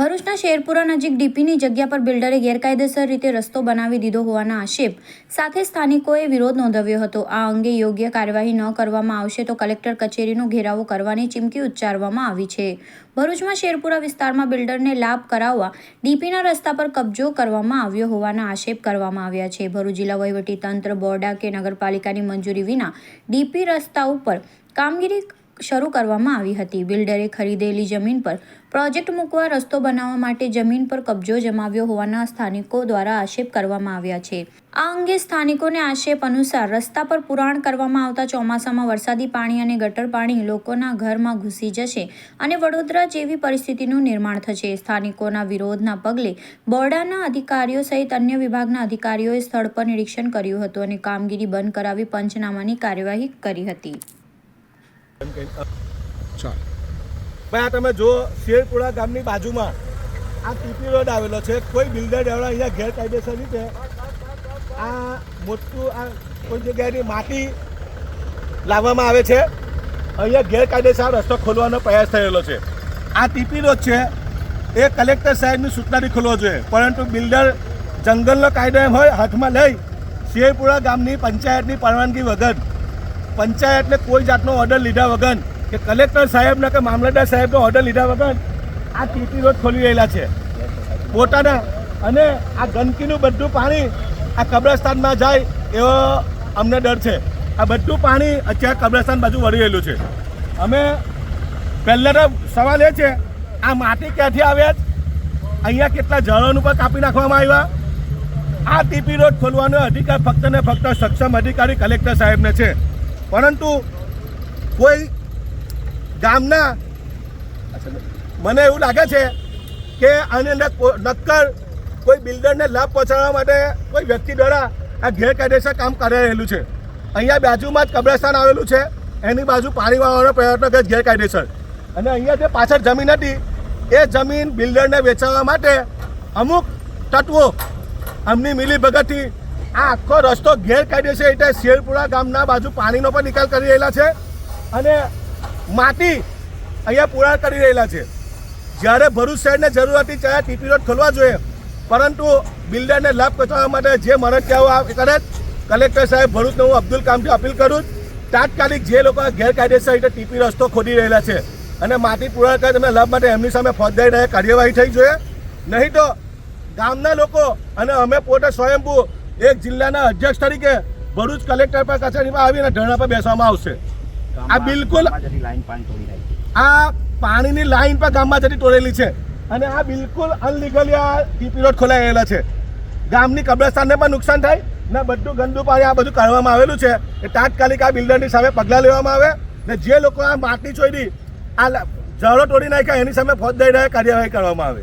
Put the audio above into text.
ભરૂચના શેરપુરા નજીક ડીપીની જગ્યા પર બિલ્ડરે ગેરકાયદેસર રીતે રસ્તો બનાવી દીધો હોવાના આક્ષેપ સાથે સ્થાનિકોએ વિરોધ નોંધાવ્યો હતો. આ અંગે યોગ્ય કાર્યવાહી ન કરવામાં આવશે તો કલેક્ટર કચેરીનો ઘેરાવો કરવાની ચીમકી ઉચ્ચારવામાં આવી છે. ભરૂચમાં શેરપુરા વિસ્તારમાં બિલ્ડરને લાભ કરાવવા ડીપીના રસ્તા પર કબજો કરવામાં આવ્યો હોવાના આક્ષેપ કરવામાં આવ્યા છે. ભરૂચ જિલ્લા વહીવટીતંત્ર બોર્ડા કે નગરપાલિકાની મંજૂરી વિના ડીપી રસ્તા ઉપર કામગીરી શરૂ કરવામાં આવી હતી. બિલ્ડરે ખરીદેલી જમીન પર પ્રોજેક્ટ મૂકવા રસ્તો બનાવવા માટે જમીન પર કબજો જમાવ્યો હોવાના સ્થાનિકો દ્વારા આક્ષેપ કરવામાં આવ્યા છે. આ અંગે સ્થાનિકોને આક્ષેપ અનુસાર રસ્તા પર પુરાણ કરવામાં આવતા ચોમાસામાં વરસાદી પાણી અને ગટર પાણી લોકોના ઘરમાં ઘૂસી જશે અને વડોદરા જેવી પરિસ્થિતિનું નિર્માણ થશે. સ્થાનિકોના વિરોધના પગલે બોર્ડાના અધિકારીઓ સહિત અન્ય વિભાગના અધિકારીઓએ સ્થળ પર નિરીક્ષણ કર્યું હતું અને કામગીરી બંધ કરાવી પંચનામાની કાર્યવાહી કરી હતી. ભાઈ, આ તમે જો શેરપુરા ગામની બાજુમાં આ ટીપી રોડ આવેલો છે. કોઈ બિલ્ડર દ્વારા અહીંયા ગેરકાયદેસર રીતે આ મોટું, આ કોઈ જગ્યાની માટી લાવવામાં આવે છે. અહીંયા ગેરકાયદેસર રસ્તો ખોલવાનો પ્રયાસ થયેલો છે. આ ટીપી રોડ છે. એ કલેક્ટર સાહેબની સૂચનાથી ખોલવો જોઈએ. પરંતુ બિલ્ડર જંગલનો કાયદો એમ હોય, હાથમાં લઈ શેરપુરા ગામની પંચાયતની પરવાનગી વગર પંચાયતને કોઈ જાતનો ઓર્ડર લીધા વગર કે કલેક્ટર સાહેબને કે મામલતદાર સાહેબનો ઓર્ડર લીધા વગર આ ટીપી રોડ ખોલી રહેલા છે. પોતાના અને આ ગંદકીનું બધું પાણી આ કબ્રસ્તાનમાં જાય એવો અમને ડર છે. આ બધું પાણી અત્યારે કબ્રસ્તાન બાજુ વળી રહેલું છે. અમે પહેલાં તો સવાલ એ છે, આ માટી ક્યાંથી આવ્યા અહીંયા કેટલા ઝાડોનું પણ કાપી નાખવામાં આવ્યા? આ ટીપી રોડ ખોલવાનો અધિકાર ફક્ત ને ફક્ત સક્ષમ અધિકારી કલેક્ટર સાહેબને છે. પરંતુ કોઈ ગામના મને એવું લાગે છે કે આની અંદર નક્કર કોઈ બિલ્ડરને લાભ પહોંચાડવા માટે કોઈ વ્યક્તિ દ્વારા આ ગેરકાયદેસર કામ કરી રહેલું છે. અહીંયા બાજુમાં જ કબ્રસ્તાન આવેલું છે. એની બાજુ પાણી વાળવાનો પ્રયત્ન કરે ગેરકાયદેસર. અને અહીંયા જે પાછળ જમીન હતી, એ જમીન બિલ્ડરને વેચાવવા માટે અમુક તત્વો અમની મિલી ભગતથી આ આખો રસ્તો ગેરકાયદેસર એટલે શેરપુરા ગામના બાજુ પાણીનો પણ નિકાલ કરી રહેલા છે અને માટી અહીંયા પુરાણ કરી રહેલા છે. જ્યારે ભરૂચ શહેરને જરૂર હતી ત્યારે ટીપી રોડ ખોલવા જોઈએ, પરંતુ બિલ્ડરને લાભ પહોંચાડવા માટે જે મરજિયાઓ કરે કલેક્ટર સાહેબ ભરૂચને હું અબ્દુલ કામથી અપીલ કરું તાત્કાલિક જે લોકો ગેરકાયદેસર રીતે ટીપી રસ્તો ખોદી રહેલા છે અને માટી પૂરા કરે, તેમને લાભ માટે એમની સામે ફોજદારી કાર્યવાહી થઈ જોઈએ. નહીં તો ગામના લોકો અને અમે પોતે સ્વયંભૂ એક જિલ્લાના અધ્યક્ષ તરીકે ભરૂચ કલેક્ટર પર કચેરીમાં આવીને ધરણા પર બેસવામાં આવશે. આ બિલકુલ આ પાણીની લાઈન પર ગામમાં જતી તોડેલી છે અને આ બિલકુલ અનલીગલી આ ટીપી રોડ ખોલાયેલા છે. ગામની કબ્રસ્તાનને પણ નુકસાન થાય ને બધું ગંદુ પાણી આ બધું કાઢવામાં આવેલું છે. એ તાત્કાલિક આ બિલ્ડરની સામે પગલાં લેવામાં આવે ને જે લોકો આ માટી ચોરી આ ઝાડો તોડી નાખ્યા એની સામે ફોજદારી કાર્યવાહી કરવામાં આવે.